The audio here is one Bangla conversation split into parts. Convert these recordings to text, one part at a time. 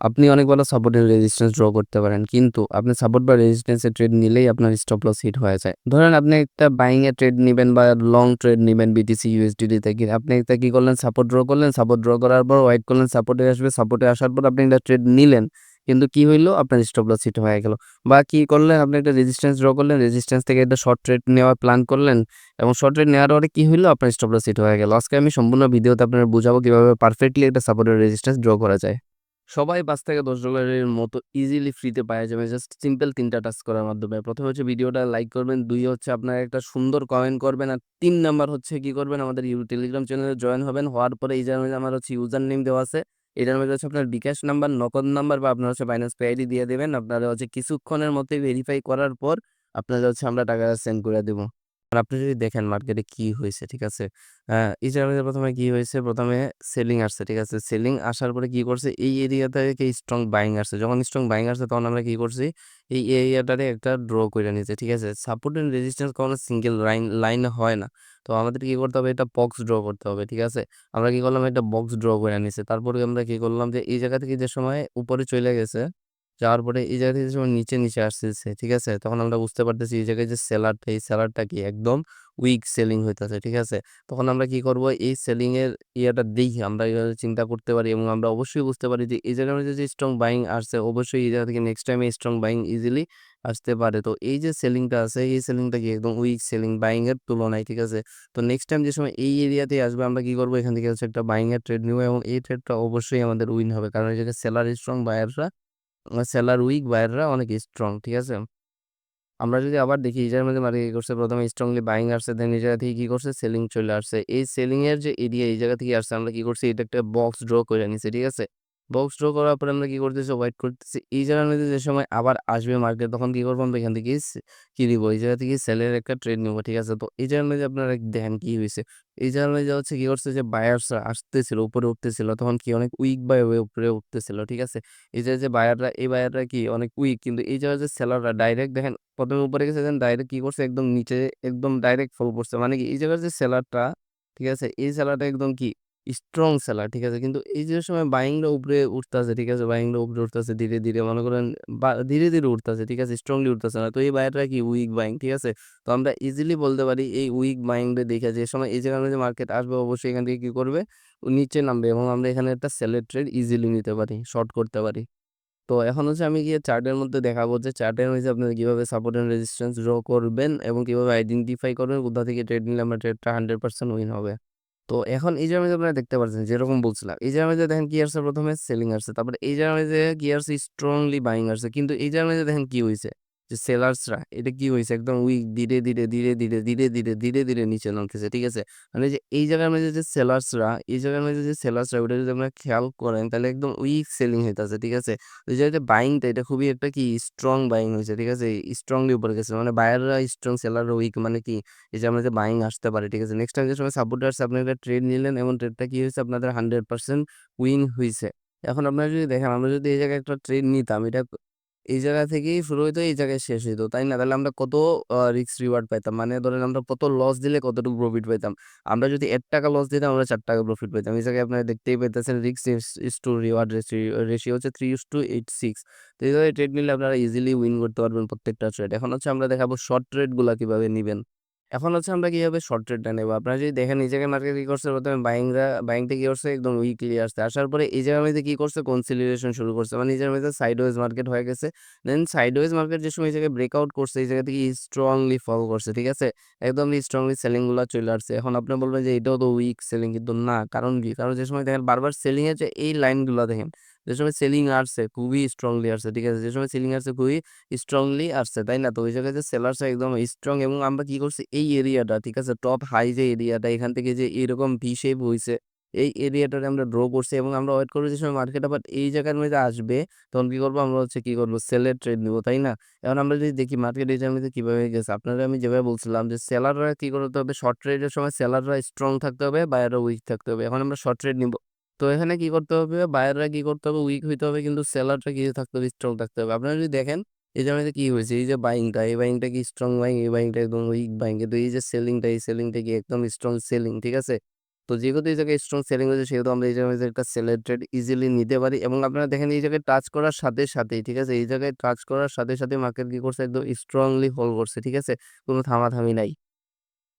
আপনি অনেক বড় সাপোর্ট এন্ড রেজিস্ট্যান্স ড্র করতে পারেন। কিন্তু আপনি সাপোর্ট বা রেজিস্ট্যান্স ট্রেড নিলেই আপনার স্টপ লস হিট হয়ে যায়। ধরেন আপনি একটা বাইং এর ট্রেড নিবেন বা লং ট্রেড নিবেন বিটিসি ইউএসডিটি থেকে। আপনি একটা কি করলেন সাপোর্ট ড্র করলেন, সাপোর্ট ড্র করার পর ওয়েট করলেন সাপোর্টে আসবে, সাপোর্টে আসার পর আপনি একটা ট্রেড নিলেন। কিন্তু কি হইল আপনার স্টপ লস হিট হয়ে গেল। বা কি করলেন আপনি একটা রেজিস্ট্যান্স ড্র করলেন, রেজিস্ট্যান্স থেকে একটা শর্ট ট্রেড নেওয়ার প্ল্যান করলেন এবং শর্ট ট্রেড নেওয়ার পরে কি হইল আপনার স্টপ লস হিট হয়ে গেল। আজকে আমি সম্পূর্ণ ভিডিওতে আপনাদের বুঝাবো কীভাবে পারফেক্টলি একটা সাপোর্টের রেজিস্ট্যান্স ড্র করা যায়। সবাই পাঁচ থেকে ১০ ডলারের মতো ইজিলি ফ্রিতে পাওয়া যাবে জাস্ট সিম্পল ৩ টা টাস্ক করার মাধ্যমে। প্রথমে হচ্ছে ভিডিওটা লাইক করবেন, দুই হচ্ছে আপনার একটা সুন্দর কমেন্ট করবেন আর তিন নাম্বার হচ্ছে কি করবেন আমাদের ইউ টেলিগ্রাম চ্যানেলে জয়েন হবেন। হওয়ার পরে এই মধ্যে আমার হচ্ছে ইউজার নেম দেওয়া আছে। এটার মধ্যে হচ্ছে আপনার বিকাশ নাম্বার, নগদ নাম্বার বা আপনার হচ্ছে বাইন্যান্স পে আইডি দিয়ে দেবেন আপনারা হচ্ছে কিছুক্ষণের মধ্যেই ভেরিফাই করার পর আপনাদের হচ্ছে আমরা টাকা সেন্ড করে দিব। আর আপনি যদি দেখেন মার্কেটে কি হয়েছে ঠিক আছে? জায়গায় ১ম কি হয়েছে? প্রথমে সেলিং আসছে, ঠিক আছে? সেলিং আসার পরে কি করছে? এই এরিয়া থেকে স্ট্রং বাইং আসছে। যখন স্ট্রং বাইং আসছে তখন আমরা কি করছি? এই এরিয়াটারে একটা ড্র করে নিছি, ঠিক আছে? সাপোর্ট এন্ড রেজিস্ট্যান্স কখনো সিঙ্গেল লাইন লাইনে হয় না। তো আমাদের কি করতে হবে? এটা বক্স ড্র করতে হবে, ঠিক আছে? আমরা কি করলাম? একটা বক্স ড্র করে নিছি। তারপরে আমরা কি করলাম? যে এই জায়গা থেকে যে সময় উপরে চলে গেছে, যাওয়ার পরে এই জায়গা থেকে যে সময় নিচে, নিচে আসতেছে, ঠিক আছে? তখন আমরা বুঝতে পারতেছি এই জায়গায় যে সেলারটা, এই সেলারটা কি একদম উইক সেলিং হইতাছে, ঠিক আছে? তখন আমরা কি করব? এই সেলিং এর ইয়েটা দেইখা আমরা চিন্তা করতে পারি এবং আমরা অবশ্যই বুঝতে পারি যে এই জায়গার মধ্যে যে স্ট্রং বাইং আসছে অবশ্যই এই জায়গা থেকে নেক্সট টাইমে স্ট্রং বাইং ইজিলি আসতে পারে। তো এই যে সেলিংটা আছে এই সেলিংটা কি একদম উইক সেলিং বাইং এর তুলনায়, ঠিক আছে? তো নেক্সট টাইম যে সময় এই এরিয়াতে আসবে আমরা কি করব? এখান থেকে হচ্ছে একটা বাইং এর ট্রেড নিব এবং এই ট্রেডটা অবশ্যই আমাদের উইন হবে। কারণ এই জায়গায় সেলার স্ট্রং, বায়াররা সেলার উইক, বায়াররা অনেক স্ট্রং, ঠিক আছে? আমরা যদি আবার দেখি ইজার মধ্যে মার্কেট কি করছে? প্রথমে স্ট্রংলি বাইং আসছে, দেন এই জায়গা থেকে কি করছে? সেলিং চলে আসছে। এই সেলিংয়ের যে এরিয়া এই জায়গা থেকে আসছে আমরা কি করছি? এটা একটা বক্স ড্র করে নিছি, ঠিক আছে? বক্স ড্র করার পরে আমরা কি করতেছি? ওয়েট করতেছি। এই জায়গার মধ্যে যে সময় আবার আসবে মার্কেট তখন কি করব? আমরা এখান থেকে কি? এই জায়গা থেকে সেলের একটা ট্রেড নিব, ঠিক আছে? তো এই জায়গার মধ্যে আপনারা দেখেন কি হয়েছে এই জায়গার মধ্যে হচ্ছে কি করছে? যে বায়ার্সরা আসতেছিল, উপরে উঠতেছিল। তখন কি অনেক উইক বাই ওয়ে উপরে উঠতেছিল, ঠিক আছে? এই যে, যে বায়াররা এই বায়াররা কি অনেক উইক কিন্তু এই জায়গায় যে সেলাররা ডাইরেক্ট দেখেন প্রথমে উপরে গেছে দেন ডাইরেক্ট কি করছে? একদম নিচে একদম ডাইরেক্ট ফল করছে। মানে কি এই জায়গার যে সেলারটা, ঠিক আছে? এই সেলারটা একদম কি স্ট্রং সেলার, ঠিক আছে? কিন্তু এই যে সময় বাইং রা উপরে উঠতাছে, ঠিক আছে? বাইং রা উপরে উঠতাছে ধীরে, ধীরে মনে করেন ধীরে, ধীরে উঠতাছে, ঠিক আছে? স্ট্রংলি উঠতেছে না। তো এই বায়াররা কি উইক বাইং, ঠিক আছে? তো আমরা ইজিলি বলতে পারি এই উইক বাইং রে দেইখা যে সময় এই জায়গার মধ্যে মার্কেট আসবে অবশ্যই এখান থেকে কি করবে? নিচে নামবে এবং আমরা এখানে একটা সেলের ট্রেড ইজিলি নিতে পারি, শর্ট করতে পারি। তো এখন হচ্ছে আমি গিয়ে চার্টের মধ্যে দেখাবো যে চার্টের মধ্যে আপনারা কীভাবে সাপোর্ট এন্ড রেজিস্ট্যান্স ড্র করবেন এবং কীভাবে আইডেন্টিফাই করবেন কোথা থেকে ট্রেড নিলে আমার ট্রেডটা 100% উইন হবে। তো এখন এই জায়গার আপনারা দেখতে পাচ্ছেন যেরকম বলছিলাম। এই জায়গার দেখেন কি আসছে ১ম এ সেলিং আসছে। তারপরে এই জায়গার কি আসছে স্ট্রংলি বাইং আসছে। কিন্তু এই জায়গার দেখেন কি হইছে? যে সেলার্সরা এটা কি হয়েছে একদম উইক ধীরে, ধীরে, ধীরে, ধীরে, ধীরে, ধীরে, ধীরে, ধীরে নিচে নামতেছে, ঠিক আছে? মানে যে এই জায়গার মধ্যে যে সেলার্সরা, এই জায়গার মধ্যে যে সেলার্সরা ওটা যদি আপনারা খেয়াল করেন তাহলে একদম উইক সেলিং হইতাছে, ঠিক আছে? ওই জায়গায় বাইংটা এটা খুবই একটা কি স্ট্রং বাইং হয়েছে ঠিক আছে? স্ট্রংলি উপরে গেছে। মানে বায়াররা স্ট্রং সেলাররা উইক মানে কি? এই যে আমরা যে বাইং আসতে পারে, ঠিক আছে? নেক্সট টাইম যে সময় সাপোর্ট আসছে আপনি একটা ট্রেড নিলেন এবং ট্রেডটা কি হয়েছে আপনাদের 100% উইন হইছে। এখন আপনারা যদি দেখেন আমরা যদি এই জায়গায় একটা ট্রেড নিতাম এটা এই জায়গা থেকেই শুরু হইতো, এই জায়গায় শেষ হইতো, তাই না? তাহলে আমরা কত রিস্ক রিওয়ার্ড পাইতাম। মানে ধরেন আমরা কত লস দিলে কতটুকু প্রফিট পাইতাম। আমরা যদি এক টাকা লস দিতাম আমরা চার টাকা প্রফিট পাইতাম। এই জায়গায় আপনারা দেখতেই পাইতেছেন risk is is to reward রেশি ratio হচ্ছে 3:86 তো এইভাবে ট্রেড নিলে আপনারা ইজিলি উইন করতে পারবেন প্রত্যেকটা ট্রেড। এখন হচ্ছে আমরা দেখাবো শর্ট ট্রেডগুলো কীভাবে নিবেন। এখন হচ্ছে আমরা কীভাবে শর্ট ট্রেডটা নেব। আপনারা যদি দেখেন এই জায়গায় মার্কেট কি করছে ১ম এ বাইংরা বাইংটা কি করছে একদম উইকলি আসছে। আসার পরে এই জায়গার মধ্যে কি করছে কনসলিডেশন শুরু করছে। মানে জায়গার মধ্যে সাইডওয়েজ মার্কেট হয়ে গেছে। দেন সাইডওয়েজ মার্কেট যে সময় এই জায়গায় ব্রেকআউট করছে এই জায়গা থেকে স্ট্রংলি ফল করছে, ঠিক আছে? একদম স্ট্রংলি সেলিংগুলা চলে আসছে। এখন আপনি বলবেন যে এটাও তো উইক সেলিং কিন্তু না। কারণ কি? কারণ যে সময় দেখেন বারবার সেলিং এর যে এই লাইনগুলা দেখেন। যে সময় সেলিং আসছে খুবই স্ট্রংলি আসছে, ঠিক আছে? যে সময় সেলিং আসছে খুবই স্ট্রংলি আসছে, তাই না? তো ওই জায়গায় যে সেলার্স একদম স্ট্রং এবং আমরা কি করছি এই এরিয়াটা, ঠিক আছে? টপ হাই যে এরিয়াটা এখান থেকে যে এরকম ভি শেপ হইছে, এই এরিয়াটারে আমরা ড্র করছি এবং আমরা ওয়েট করব যে সময় মার্কেট আবার এই জায়গার মধ্যে আসবে তখন কি করব আমরা হচ্ছে কি করব সেলের ট্রেড নিব, তাই না? এখন আমরা যদি দেখি মার্কেট এই জায়গার মধ্যে কীভাবে গেছে, আপনাদের আমি যেভাবে বলছিলাম যে সেলাররা কি করতে হবে? শর্ট ট্রেডের সময় সেলাররা স্ট্রং থাকতে হবে, বায়াররা উইক থাকতে হবে। এখন আমরা শর্ট ট্রেড নিব। তো এখানে কি করতে হবে? বায়াররা কি করতে হবে? উইক হইতে হবে কিন্তু সেলাররা কি থাকতে হবে? স্ট্রং থাকতে হবে। আপনারা যদি দেখেন এই জায়গার মধ্যে কি হইছে? এই যে বাইংটা, এই বাইংটা কি স্ট্রং বাইং, এই বাইংটা একদম উইক বাইং। কিন্তু এই যে সেলিংটা, এই সেলিংটা কি একদম স্ট্রং সেলিং, ঠিক আছে? তো যেহেতু এই জায়গায় স্ট্রং সেলিং হয়েছে সেহেতু আমরা এই জায়গায় একটা সেলের ট্রেড ইজিলি নিতে পারি এবং আপনারা দেখেন এই জায়গায় টাচ করার সাথে সাথেই ঠিক আছে এই জায়গায় টাচ করার সাথে সাথে মার্কেট কি করছে একদম স্ট্রংলি হোল্ড করছে ঠিক আছে কোনো থামাথামি নাই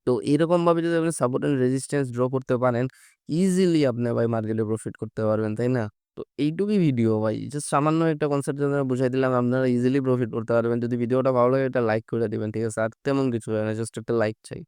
তো এরকম ভাবে যদি আপনি সাপোর্ট অ্যান্ড রেজিস্ট্যান্স ড্র করতে পারেন ইজিলি আপনি ভাই মার্কেটে প্রফিট করতে পারবেন, তাই না? তো এইটুকুই ভিডিও ভাই। জাস্ট সামান্য একটা কনসেপ্ট বুঝাই দিলাম, আপনারা ইজিলি প্রফিট করতে পারবেন। যদি ভিডিওটা ভালো লাগে এটা লাইক করে দিবেন, ঠিক আছে? আর তেমন কিছু হয় না জাস্ট একটা লাইক চাই।